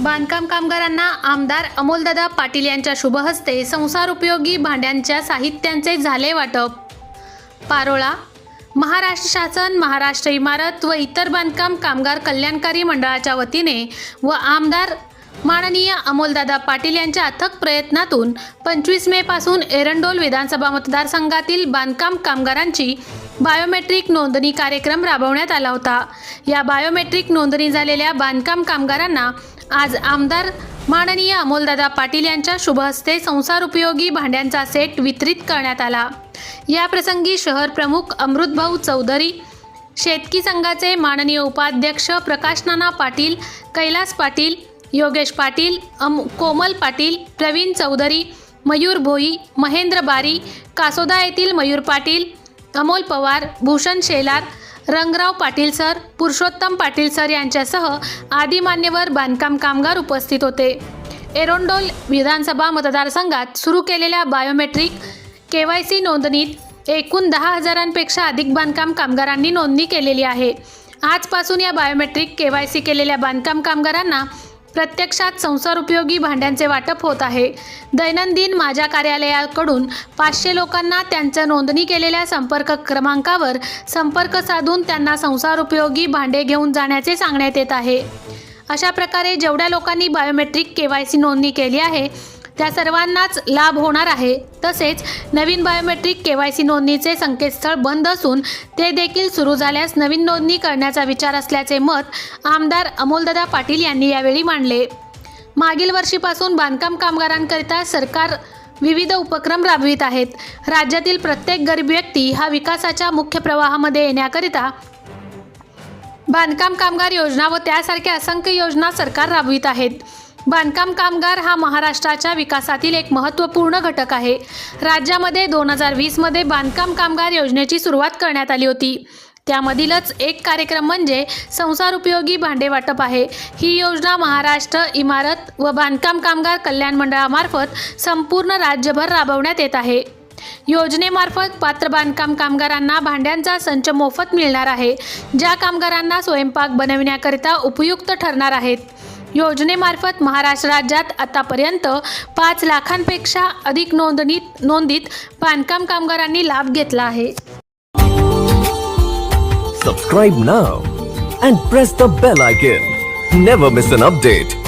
बांधकाम कामगारांना आमदार अमोलदादा पाटील यांच्या शुभहस्ते संसार उपयोगी भांड्यांच्या साहित्यांचे झाले वाटप. पारोळा महाराष्ट्र शासन महाराष्ट्र इमारत व इतर बांधकाम कामगार कल्याणकारी मंडळाच्या वतीने व आमदार माननीय अमोलदादा पाटील यांच्या अथक प्रयत्नातून पंचवीस मे पासून एरंडोल विधानसभा मतदारसंघातील बांधकाम कामगारांची बायोमेट्रिक नोंदणी कार्यक्रम राबवण्यात आला होता. या बायोमेट्रिक नोंदणी झालेल्या बांधकाम कामगारांना आज आमदार माननीय अमोलदादा पाटील यांच्या शुभहस्ते संसार उपयोगी भांड्यांचा सेट वितरित करण्यात आला. या प्रसंगी शहर प्रमुख अमृतभाऊ चौधरी शेतकी संघाचे माननीय उपाध्यक्ष प्रकाश नाना पाटील कैलास पाटील योगेश पाटील अम कोमल पाटील प्रवीण चौधरी मयूर भोई महेंद्र बारी कासोदा येथील मयूर पाटील अमोल पवार भूषण शेलार रंगराव पाटील सर पुरुषोत्तम पाटील सर यांच्यासह आदी मान्यवर बांधकाम कामगार उपस्थित होते. एरोंडोल विधानसभा मतदारसंघात सुरू केलेल्या बायोमेट्रिक के वाय सी नोंदणीत एकूण दहा हजारांपेक्षा अधिक बांधकाम कामगारांनी नोंदणी केलेली आहे. आजपासून या बायोमेट्रिक के वाय सी केलेल्या बांधकाम कामगारांना प्रत्यक्षात संसार उपयोगी भांड्यांचे वाटप होत आहे. दैनंदिन माझ्या कार्यालयाकडून पाचशे लोकांना त्यांच्या नोंदणी केलेल्या संपर्क क्रमांकावर संपर्क साधून त्यांना संसार उपयोगी भांडे घेऊन जाण्याचे सांगण्यात येत आहे. अशा प्रकारे जेवढ्या लोकांनी बायोमेट्रिक के वाय सी नोंदणी केली आहे त्या सर्वांनाच लाभ होणार आहे. तसेच नवीन बायोमेट्रिक के वाय सी नोंदणीचे संकेतस्थळ बंद असून ते देखील सुरू झाल्यास नवीन नोंदणी करण्याचा विचार असल्याचे मत आमदार अमोलदादा पाटील यांनी यावेळी मांडले. मागील वर्षीपासून बांधकाम कामगारांकरिता सरकार विविध उपक्रम राबवित आहेत. राज्यातील प्रत्येक गरीब व्यक्ती हा विकासाच्या मुख्य प्रवाहामध्ये येण्याकरिता बांधकाम कामगार योजना व त्यासारख्या असंख्य योजना सरकार राबवित आहेत. बांधकाम कामगार हा महाराष्ट्राच्या विकासातील एक महत्त्वपूर्ण घटक आहे. राज्यामध्ये दोन हजार वीसमध्ये बांधकाम कामगार योजनेची सुरुवात करण्यात आली होती. त्यामधीलच एक कार्यक्रम म्हणजे संसार उपयोगी भांडे वाटप आहे. ही योजना महाराष्ट्र इमारत व बांधकाम कामगार कल्याण मंडळामार्फत संपूर्ण राज्यभर राबवण्यात येत आहे. योजनेमार्फत पात्र बांधकाम कामगारांना भांड्यांचा संच मोफत मिळणार आहे. ज्या कामगारांना स्वयंपाक बनविण्याकरिता उपयुक्त ठरणार आहेत. योजनेमार्फत महाराष्ट्र राज्यात आतापर्यंत पाच लाखांपेक्षा अधिक नोंदणीत नोंदीत बांधकाम कामगारांनी लाभ घेतला आहे. Subscribe now and press the bell icon never miss an update